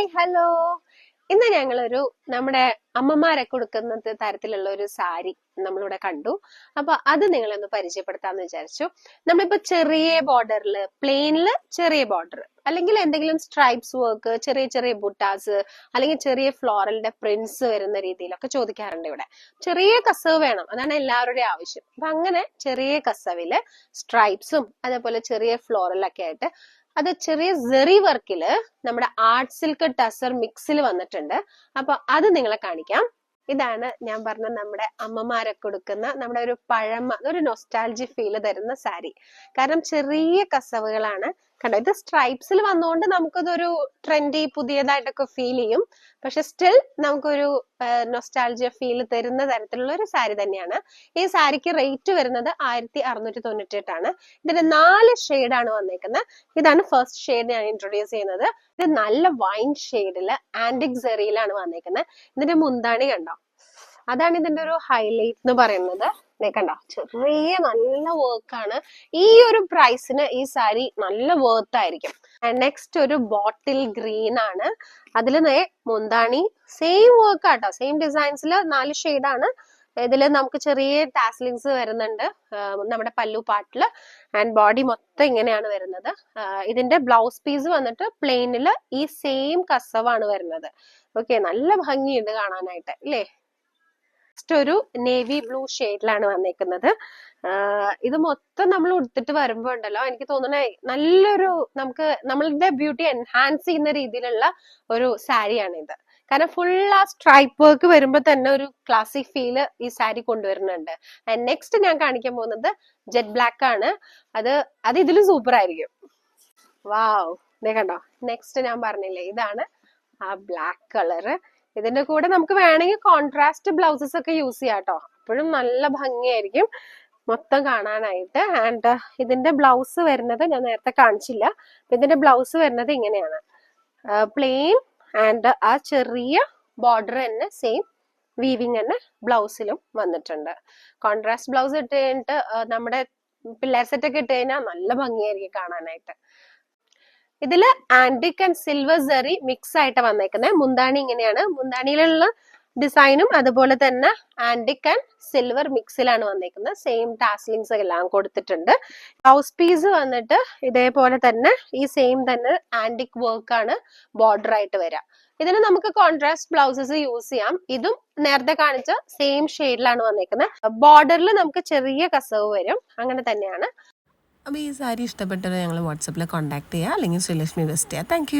Hi hello ഇന്ന് ഞങ്ങളൊരു നമ്മുടെ അമ്മമാരെ കൊടുക്കുന്ന തരത്തിലുള്ള ഒരു സാരി നമ്മളിവിടെ കണ്ടു. അപ്പൊ അത് നിങ്ങളൊന്ന് പരിചയപ്പെടുത്താന്ന് വിചാരിച്ചു. നമ്മളിപ്പോ ചെറിയ ബോർഡറിൽ പ്ലെയിനിൽ ചെറിയ ബോർഡർ അല്ലെങ്കിൽ എന്തെങ്കിലും സ്ട്രൈപ്സ് വർക്ക് ചെറിയ ചെറിയ ബുട്ടാസ് അല്ലെങ്കിൽ ചെറിയ ഫ്ലോറലിന്റെ പ്രിന്റ്സ് വരുന്ന രീതിയിലൊക്കെ ചോദിക്കാറുണ്ട് ഇവിടെ. ചെറിയ കസവ് വേണം അതാണ് എല്ലാവരുടെയും ആവശ്യം. അപ്പൊ അങ്ങനെ ചെറിയ കസവിൽ സ്ട്രൈപ്സും അതേപോലെ ചെറിയ ഫ്ലോറലൊക്കെ ആയിട്ട് അത് ചെറിയ സെറി വർക്കിൽ നമ്മുടെ ആർട്ട് സിൽക്ക് ടസർ മിക്സിൽ വന്നിട്ടുണ്ട്. അപ്പൊ അത് നിങ്ങളെ കാണിക്കാം. ഇതാണ് ഞാൻ പറഞ്ഞ നമ്മുടെ അമ്മമാരെ കൊടുക്കുന്ന നമ്മുടെ ഒരു പഴമ ഒരു നൊസ്റ്റാൾജി ഫീൽ തരുന്ന സാരി കാരണം ചെറിയ കസവുകളാണ് കണ്ടോ? ഇത് സ്ട്രൈപ്സിൽ വന്നുകൊണ്ട് നമുക്കതൊരു ട്രെൻഡി പുതിയതായിട്ടൊക്കെ ഫീൽ ചെയ്യും. പക്ഷെ സ്റ്റിൽ നമുക്കൊരു നൊസ്റ്റാൾജിയ ഫീൽ തരുന്ന തരത്തിലുള്ള ഒരു സാരി തന്നെയാണ്. ഈ സാരിക്ക് റേറ്റ് വരുന്നത് ആയിരത്തി അറുന്നൂറ്റി തൊണ്ണൂറ്റി എട്ടാണ് ഇതിന്റെ നാല് ഷെയ്ഡാണ് വന്നേക്കുന്നത്. ഇതാണ് ഫസ്റ്റ് ഷെയ്ഡ് ഞാൻ ഇൻട്രൊഡ്യൂസ് ചെയ്യുന്നത്. ഇത് നല്ല വൈൻ ഷെയ്ഡിൽ ആന്റിക് സെറിയിലാണ് വന്നേക്കുന്നത്. ഇതിന്റെ മുന്താണി കണ്ടോ? അതാണ് ഇതിന്റെ ഒരു ഹൈലൈറ്റ് എന്ന് പറയുന്നത്. കണ്ട ചെറിയ നല്ല വർക്കാണ് ഈ ഒരു പ്രൈസിന് ഈ സാരി നല്ല വർത്ത് ആയിരിക്കും. നെക്സ്റ്റ് ഒരു ബോട്ടിൽ ഗ്രീൻ ആണ്. അതിൽ മുന്താണി സെയിം വർക്ക് ആട്ടോ. സെയിം ഡിസൈൻസിൽ നാല് ഷെയ്ഡാണ് ഇതിൽ നമുക്ക് ചെറിയ ടാസ്ലിങ്സ് വരുന്നുണ്ട് നമ്മുടെ പല്ലു പാട്ടിൽ. ആൻഡ് ബോഡി മൊത്തം ഇങ്ങനെയാണ് വരുന്നത്. ഇതിന്റെ ബ്ലൗസ് പീസ് വന്നിട്ട് പ്ലെയിനിൽ ഈ സെയിം കസവാണ് വരുന്നത്. ഓക്കെ നല്ല ഭംഗിയുണ്ട് കാണാനായിട്ട് അല്ലേ? നെക്സ്റ്റ് ഒരു നേവി ബ്ലൂ ഷെയ്ഡിലാണ് വന്നേക്കുന്നത്. ഇത് മൊത്തം നമ്മൾ ഉടുത്തിട്ട് വരുമ്പോ ഉണ്ടല്ലോ എനിക്ക് തോന്നുന്ന നല്ലൊരു നമുക്ക് നമ്മളുടെ ബ്യൂട്ടി എൻഹാൻസ് ചെയ്യുന്ന രീതിയിലുള്ള ഒരു സാരിയാണ് ഇത്. കാരണം ഫുൾ ആ സ്ട്രൈപ്പ് വർക്ക് വരുമ്പോ തന്നെ ഒരു ക്ലാസിക് ഫീൽ ഈ സാരി കൊണ്ടുവരുന്നുണ്ട്. നെക്സ്റ്റ് ഞാൻ കാണിക്കാൻ പോകുന്നത് ജെറ്റ് ബ്ലാക്ക് ആണ്. അത് അത് ഇതിലും സൂപ്പർ ആയിരിക്കും. വാവ് കണ്ടോ? നെക്സ്റ്റ് ഞാൻ പറഞ്ഞില്ലേ ഇതാണ് ആ ബ്ലാക്ക് കളറ് ഇതിന്റെ കൂടെ നമുക്ക് വേണമെങ്കിൽ കോൺട്രാസ്റ്റ് ബ്ലൗസസ് ഒക്കെ യൂസ് ചെയ്യാം കേട്ടോ അപ്പോഴും നല്ല ഭംഗിയായിരിക്കും മൊത്തം കാണാനായിട്ട്. ആൻഡ് ഇതിന്റെ ബ്ലൗസ് വരുന്നത് ഞാൻ നേരത്തെ കാണിച്ചില്ല. ഇതിന്റെ ബ്ലൗസ് വരുന്നത് ഇങ്ങനെയാണ്. പ്ലെയിൻ ആൻഡ് ആ ചെറിയ ബോർഡർ തന്നെ സെയിം വീവിങ് തന്നെ ബ്ലൗസിലും വന്നിട്ടുണ്ട്. കോൺട്രാസ്റ്റ് ബ്ലൗസ് ഇട്ട് കഴിഞ്ഞിട്ട് നമ്മുടെ പിള്ളേർ സെറ്റ് ഒക്കെ ഇട്ട് കഴിഞ്ഞാൽ നല്ല ഭംഗിയായിരിക്കും കാണാനായിട്ട്. ഇതിൽ ആന്റിക് ആൻഡ് സിൽവർ സെറി മിക്സ് ആയിട്ട് വന്നേക്കുന്നത് മുന്താണി ഇങ്ങനെയാണ്. മുന്താണിയിലുള്ള ഡിസൈനും അതുപോലെ തന്നെ ആന്റിക് ആൻഡ് സിൽവർ മിക്സിലാണ് വന്നേക്കുന്നത് സെയിം ടാസ്ലിങ്സ് എല്ലാം കൊടുത്തിട്ടുണ്ട്. ഹൗസ് പീസ് വന്നിട്ട് ഇതേപോലെ തന്നെ ഈ സെയിം തന്നെ ആന്റിക് വർക്ക് ആണ് ബോർഡർ ആയിട്ട് വരിക ഇതിന് നമുക്ക് കോൺട്രാസ്റ്റ് ബ്ലൗസസ് യൂസ് ചെയ്യാം. ഇതും നേരത്തെ കാണിച്ച സെയിം ഷെയ്ഡിലാണ് വന്നേക്കുന്നത് ബോർഡറിൽ നമുക്ക് ചെറിയ കസവ് വരും. അങ്ങനെ തന്നെയാണ്. അപ്പോൾ ഈ സാരി ഇഷ്ടപ്പെട്ടവരെ ഞങ്ങൾ വാട്സപ്പിൽ കോൺടാക്ട് ചെയ്യുക അല്ലെങ്കിൽ ശ്രീലക്ഷ്മി വെസ്റ്റ് ചെയ്യുക താങ്ക്